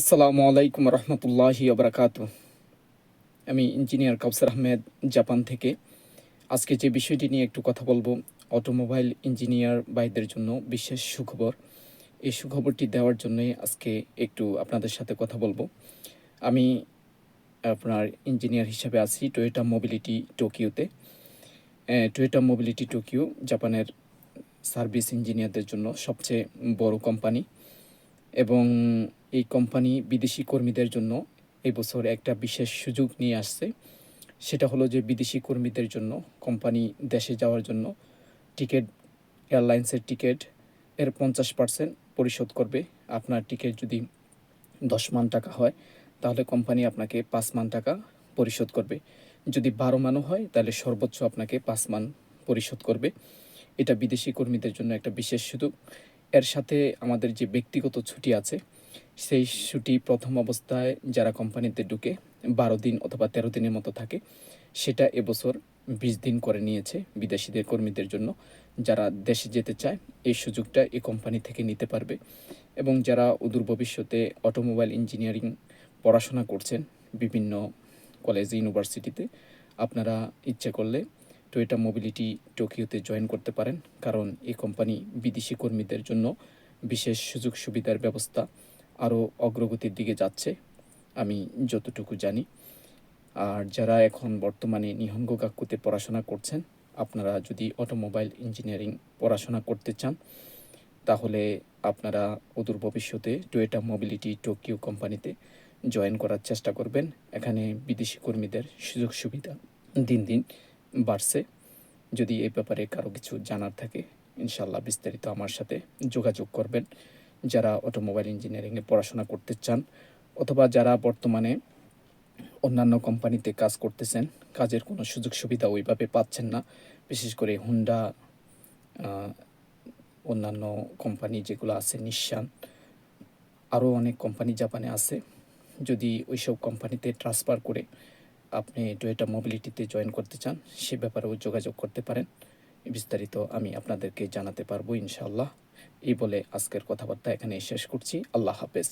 আসসালামু আলাইকুম রহমতুল্লাহি আবরাকাত আমি ইঞ্জিনিয়ার কাউসার আহমেদ, জাপান থেকে। আজকে যে বিষয়টি নিয়ে একটু কথা বলব, অটোমোবাইল ইঞ্জিনিয়ার ভাইদের জন্য বিশেষ সুখবর। এই সুখবরটি দেওয়ার জন্যই আজকে একটু আপনাদের সাথে কথা বলব। আমি আপনার ইঞ্জিনিয়ার হিসাবে আছি টয়োটা মোবিলিটি টোকিওতে। টয়োটা মোবিলিটি টোকিও জাপানের সার্ভিস ইঞ্জিনিয়ারদের জন্য সবচেয়ে বড় কোম্পানি। এবং এই কোম্পানি বিদেশি কর্মীদের জন্য এই বছর একটা বিশেষ সুযোগ নিয়ে আসছে। সেটা হলো যে বিদেশি কর্মীদের জন্য কোম্পানি দেশে যাওয়ার জন্য টিকিট, এয়ারলাইন্সের টিকিট এর পঞ্চাশ পার্সেন্ট পরিশোধ করবে। আপনার টিকিট যদি দশ মান টাকা হয়, তাহলে কোম্পানি আপনাকে পাঁচ মান টাকা পরিশোধ করবে। যদি বারো মানও হয়, তাহলে সর্বোচ্চ আপনাকে পাঁচ মান পরিশোধ করবে। এটা বিদেশি কর্মীদের জন্য একটা বিশেষ সুযোগ। এর সাথে আমাদের যে ব্যক্তিগত ছুটি আছে সেই ছুটি প্রথম অবস্থায় যারা কোম্পানিতে ঢুকে বারো দিন অথবা তেরো দিনের মতো থাকে, সেটা এবছর বিশ দিন করে নিয়েছে বিদেশিদের কর্মীদের জন্য। যারা দেশে যেতে চায়, এই সুযোগটা এই কোম্পানি থেকে নিতে পারবে এবং যারা অদূর ভবিষ্যতে অটোমোবাইল ইঞ্জিনিয়ারিং পড়াশোনা করছেন বিভিন্ন কলেজ, ইউনিভার্সিটিতে, আপনারা ইচ্ছে করলে টয়োটা মোবিলিটি টোকিওতে জয়েন করতে পারেন। কারণ এই কোম্পানি বিদেশি কর্মীদের জন্য বিশেষ সুযোগ সুবিধার ব্যবস্থা আরও অগ্রগতির দিকে যাচ্ছে, আমি যতটুকু জানি। আর যারা এখন বর্তমানে নিহঙ্গ গাক্কুতে পড়াশোনা করছেন, আপনারা যদি অটোমোবাইল ইঞ্জিনিয়ারিং পড়াশোনা করতে চান, তাহলে আপনারা অদূর ভবিষ্যতে টয়োটা মোবিলিটি টোকিও কোম্পানিতে জয়েন করার চেষ্টা করবেন। এখানে বিদেশি কর্মীদের সুযোগ সুবিধা দিন দিন বাড়ছে। যদি এই ব্যাপারে কারও কিছু জানার থাকে ইনশাল্লাহ বিস্তারিত আমার সাথে যোগাযোগ করবেন। যারা অটোমোবাইল ইঞ্জিনিয়ারিংয়ে পড়াশোনা করতে চান অথবা যারা বর্তমানে অন্যান্য কোম্পানিতে কাজ করতেছেন, কাজের কোনো সুযোগ সুবিধা ওইভাবে পাচ্ছেন না, বিশেষ করে হুন্ডা অন্যান্য কোম্পানি যেগুলো আছে নিঃসান আরও অনেক কোম্পানি জাপানে আছে। যদি ওইসব কোম্পানিতে ট্রান্সফার করে আপনি টয়োটা মোবিলিটিতে জয়েন করতে চান, সে ব্যাপারেও যোগাযোগ করতে পারেন। বিস্তারিত আমি আপনাদেরকে জানাতে পারব ইনশাআল্লাহ। এই বলে আজকের কথাবার্তা এখানে শেষ করছি। আল্লাহ হাফেজ।